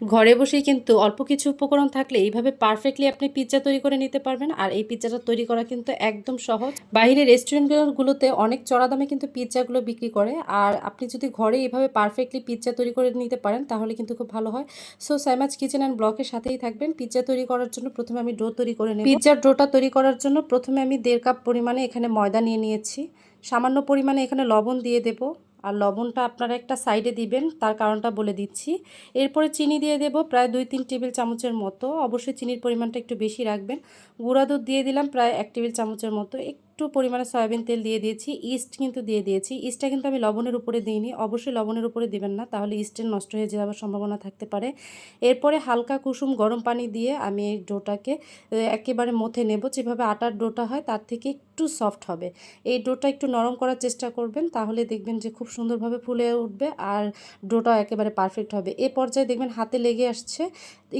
ঘরে বসেই কিন্তু অল্প কিছু উপকরণ থাকলে এইভাবে পারফেক্টলি আপনি পিৎজা তৈরি করে নিতে পারবেন। আর এই পিৎজাটা তৈরি করা কিন্তু একদম সহজ। বাইরে রেস্টুরেন্টগুলোতে অনেক চড়া দামে কিন্তু পিৎজাগুলো বিক্রি করে। আর আপনি যদি ঘরে এইভাবে পারফেক্টলি পিৎজা তৈরি করে নিতে পারেন, তাহলে কিন্তু খুব ভালো হয়। সো সাইমাজ কিচেন অ্যান্ড ব্লকের সাথেই থাকবেন। পিৎজা তৈরি করার জন্য প্রথমে আমি ডো তৈরি করে নেব। পিৎজার ডোটা তৈরি করার জন্য প্রথমে আমি দেড় কাপ পরিমাণে এখানে ময়দা নিয়ে নিয়েছি। সামান্য পরিমাণে এখানে লবণ দিয়ে দেবো। আর লবণটা আপনারা একটা সাইডে দিবেন, তার কারণটা বলে দিচ্ছি। এরপরে চিনি দিয়ে দেব প্রায় দুই তিন টেবিল চামচের মতো। অবশ্যই চিনির পরিমাণটা একটু বেশি রাখবেন। গুঁড়া দুধ দিয়ে দিলাম প্রায় এক টেবিল চামচের মতো। একটু পরিমাণে সয়াবিন তেল দিয়ে দিয়েছি, ইস্ট কিন্তু দিয়ে দিয়েছি। ইস্টটা কিন্তু আমি লবণের উপরে দিইনি, অবশ্যই লবণের উপরে দিবেন না, তাহলে ইস্টের নষ্ট হয়ে যাওয়ার সম্ভাবনা থাকতে পারে। এরপরে হালকা কুসুম গরম পানি দিয়ে আমি এই ডোটাকে একেবারে মথে নেব, যেভাবে আটার ডোটা হয় তার থেকে একটু সফট হবে। এই ডোটা একটু নরম করার চেষ্টা করবেন, তাহলে দেখবেন যে খুব সুন্দরভাবে ফুলে উঠবে আর ডোটা একেবারে পারফেক্ট হবে। এ পর্যায়ে দেখবেন হাতে লেগে আসছে,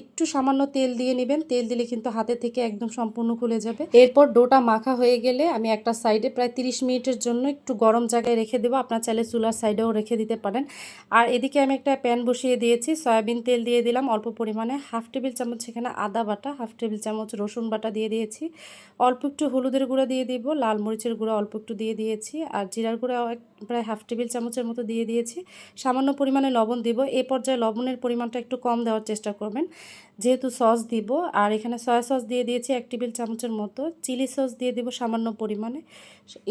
একটু সামান্য তেল দিয়ে নেবেন, তেল দিলে কিন্তু হাতে থেকে একদম সম্পূর্ণ খুলে যাবে। এরপর ডোটা মাখা হয়ে গেলে আমি একটা সাইডে প্রায় 30 মিনিটের জন্য একটু গরম জায়গায় রেখে দেবো। আপনার চাইলে চুলার সাইডেও রেখে দিতে পারেন। আর এদিকে আমি একটা প্যান বসিয়ে দিয়েছি। সয়াবিন তেল দিয়ে দিলাম, অল্প পরিমাণে। হাফ টেবিল চামচ এখানে আদা বাটা, হাফ টেবিল চামচ রসুন বাটা দিয়ে দিয়েছি। অল্প একটু হলুদের গুঁড়া দিয়ে দিব, লাল মরিচের গুঁড়া অল্প একটু দিয়ে দিয়েছি। আর জিরার গুঁড়া প্রায় হাফ টেবিল চামচের মতো দিয়ে দিয়েছি। সামান্য পরিমাণে লবণ দিব। এ পর্যায়ে লবণের পরিমাণটা একটু কম দেওয়ার চেষ্টা করবেন। যেহেতু সস দিব, আর এখানে সয়া সস দিয়ে দিয়েছি এক টেবিল চামচের মতো। চিলি সস দিয়ে দিব সামান্য পরিমাণে।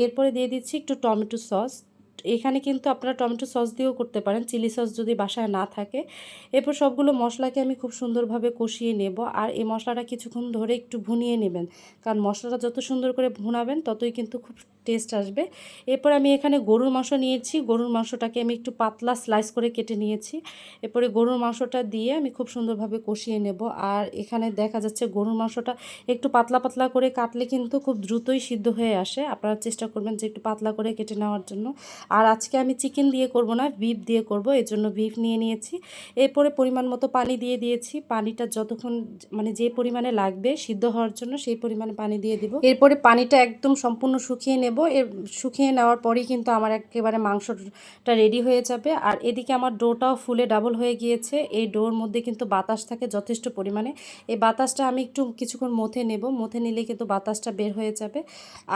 এরপরে দিয়ে দিচ্ছি একটু টমেটো সস। এখানে কিন্তু আপনারা টমেটো সস দিয়েও করতে পারেন। চিলি সস যদি বাসায় না থাকে, এরপর সবগুলো মশলাকে আমি খুব সুন্দরভাবে কষিয়ে নেব। আর এই মশলাটা কিছুক্ষণ ধরে একটু ভুনিয়ে নেবেন। কারণ মশলাটা যত সুন্দর করে ভুনাবেন, ততই কিন্তু খুব টেস্ট আসবে। এরপর আমি এখানে গরুর মাংস নিয়েছি। গরুর মাংসটাকে আমি একটু পাতলা স্লাইস করে কেটে নিয়েছি। এরপরে গরুর মাংসটা দিয়ে আমি খুব সুন্দরভাবে কষিয়ে নেব। আর এখানে দেখা যাচ্ছে গরুর মাংসটা একটু পাতলা পাতলা করে কাটলে কিন্তু খুব দ্রুতই সিদ্ধ হয়ে আসে। আপনারা চেষ্টা করবেন যে একটু পাতলা করে কেটে নেওয়ার জন্য। আর আজকে আমি চিকেন দিয়ে করব না বিফ দিয়ে করব এর জন্য বিফ নিয়ে নিয়েছি। এরপরে পরিমাণ মতো পানি দিয়ে দিয়েছি। পানিটা যতক্ষণ মানে যে পরিমাণে লাগবে সিদ্ধ হওয়ার জন্য সেই পরিমাণে পানি দিয়ে দিব। এরপরে পানিটা একদম সম্পূর্ণ শুকিয়ে নেব। এর শুকিয়ে নেওয়ার পরেই কিন্তু আমার একেবারে মাংসটা রেডি হয়ে যাবে। আর এদিকে আমার ডোটাও ফুলে ডাবল হয়ে গিয়েছে। এই ডোর মধ্যে কিন্তু বাতাস থাকে যথেষ্ট পরিমাণে। এই বাতাসটা আমি একটু কিছুক্ষণ মথে নেব। মথে নিলে কিন্তু বাতাসটা বের হয়ে যাবে।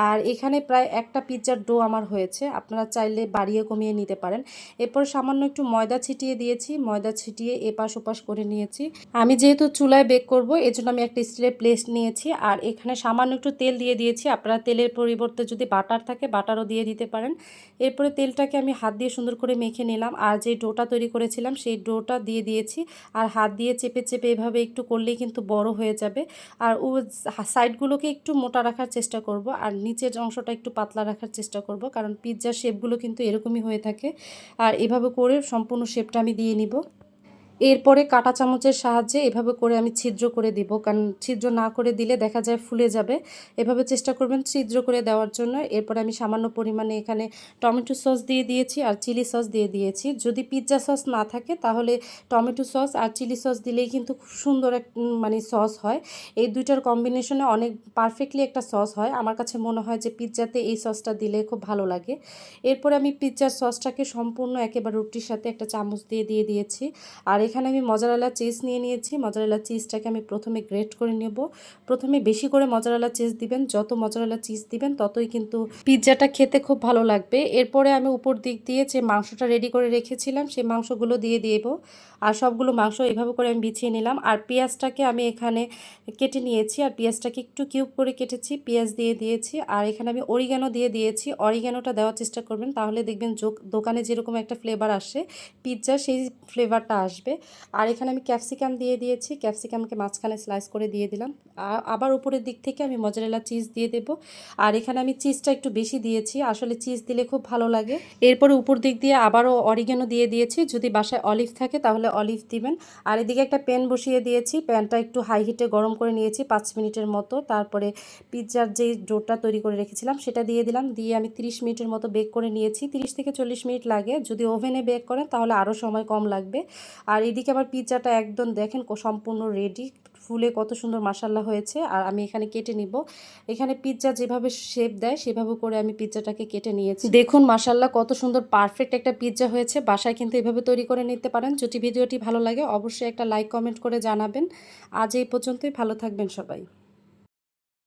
আর এখানে প্রায় একটা পিৎজার ডো আমার হয়েছে। আপনারা চাইলে বাড়িয়ে কমিয়ে নিতে পারেন। এরপর সামান্য একটু ময়দা ছিটিয়ে দিয়েছি। ময়দা ছিটিয়ে এপাশ ওপাশ করে নিয়েছি। আমি যেহেতু চুলায় বেক করব, এজন্য আমি একটা স্টিলের প্লেট নিয়েছি। আর এখানে সামান্য একটু তেল দিয়ে দিয়েছি। আপনারা তেলের পরিবর্তে যদি বাটার থাকে বাটারও দিয়ে দিতে পারেন। এরপরে তেলটাকে আমি হাত দিয়ে সুন্দর করে মেখে নিলাম। আর যে ডোটা তৈরি করেছিলাম, সেই ডোটা দিয়ে দিয়েছি। আর হাত দিয়ে চেপে চেপে এভাবে একটু করলেই কিন্তু বড় হয়ে যাবে। আর ও সাইডগুলোকে একটু মোটা রাখার চেষ্টা করব। আর নিচের অংশটা একটু পাতলা রাখার চেষ্টা করব। কারণ পিৎজার শেপগুলো কিন্তু এরকমই হয়ে থাকে। আর এভাবে করে সম্পূর্ণ শেপটা আমি দিয়ে নিব। এরপরে কাটা চামচের সাহায্যে এভাবে করে আমি ছিদ্র করে দিব। কারণ ছিদ্র না করে দিলে দেখা যায় ফুলে যাবে। এভাবে চেষ্টা করবেন ছিদ্র করে দেওয়ার জন্য। এরপরে আমি সামান্য পরিমাণে এখানে টমেটো সস দিয়ে দিয়েছি আর চিলি সস দিয়ে দিয়েছি। যদি পিৎজা সস না থাকে তাহলে টমেটো সস আর চিলি সস দিলেই কিন্তু খুব সুন্দর এক মানে সস হয়। এই দুইটার কম্বিনেশনে অনেক পারফেক্টলি একটা সস হয়। আমার কাছে মনে হয় যে পিৎজাতে এই সসটা দিলে খুব ভালো লাগে। এরপরে আমি পিৎজার সসটাকে সম্পূর্ণ একেবারে রুটির সাথে একটা চামচ দিয়ে দিয়ে দিয়েছি। আর এখানে আমি মজারালা চিজ নিয়ে নিয়েছি। মজারালা চিজটাকে আমি প্রথমে গ্রেট করে নেব। প্রথমে বেশি করে মজারালা চিজ দিবেন। যত মজারালা চিজ দিবেন, ততই কিন্তু পিৎজাটা খেতে খুব ভালো লাগবে। এরপরে আমি উপর দিক দিয়ে যে মাংসটা রেডি করে রেখেছিলাম, সেই মাংসগুলো দিয়ে দেব। আর সবগুলো মাংস এভাবে করে আমি বিছিয়ে নিলাম। আর পেঁয়াজটাকে আমি এখানে কেটে নিয়েছি। আর পেঁয়াজটাকে একটু কিউব করে কেটেছি। পেঁয়াজ দিয়ে দিয়েছি। আর এখানে আমি অরিগ্যানো দিয়ে দিয়েছি। অরিগ্যানোটা দেওয়ার চেষ্টা করবেন। তাহলে দেখবেন দোকানে যেরকম একটা ফ্লেভার আসে, পিৎজা সেই ফ্লেভারটা আসবে। আর এখানে আমি ক্যাপসিকাম দিয়ে দিয়েছি। ক্যাপসিকামকে মাঝখানে স্লাইস করে দিয়ে দিলাম। আবার উপরের দিক থেকে আমি মজারেলা চিজ দিয়ে দেব। আর এখানে আমি চিজটা একটু বেশি দিয়েছি। আসলে চিজ দিলে খুব ভালো লাগে। এরপরে উপর দিক দিয়ে আবারও অরিগেনো দিয়ে দিয়েছি। যদি বাসায় অলিভ থাকে তাহলে অলিভ দিবেন। আর এদিকে একটা প্যান বসিয়ে দিয়েছি। প্যানটা একটু হাই হিটে গরম করে নিয়েছি পাঁচ মিনিটের মতো। তারপরে পিৎজার যে ডোটা তৈরি করে রেখেছিলাম সেটা দিয়ে দিলাম। দিয়ে আমি 30 মিনিটের মতো বেক করে নিয়েছি। 30 থেকে চল্লিশ মিনিট লাগে। যদি ওভেনে বেক করেন তাহলে আরও সময় কম লাগবে। আর এদিকে আমার পিৎজাটা একদম দেখেন সম্পূর্ণ রেডি ফুলে কত সুন্দর মাসাল্লা হয়েছে। আর আমি এখানে কেটে নিব। এখানে পিৎজা যেভাবে শেপ দেয়, সেভাবে করে আমি পিৎজাটাকে কেটে নিয়েছি। দেখুন মাসাল্লাহ কত সুন্দর পারফেক্ট একটা পিৎজা হয়েছে। বাসায় কিন্তু এভাবে তৈরি করে নিতে পারেন। যদি ভিডিওটি ভালো লাগে, অবশ্যই একটা লাইক কমেন্ট করে জানাবেন। আজ এই পর্যন্তই। ভালো থাকবেন সবাই।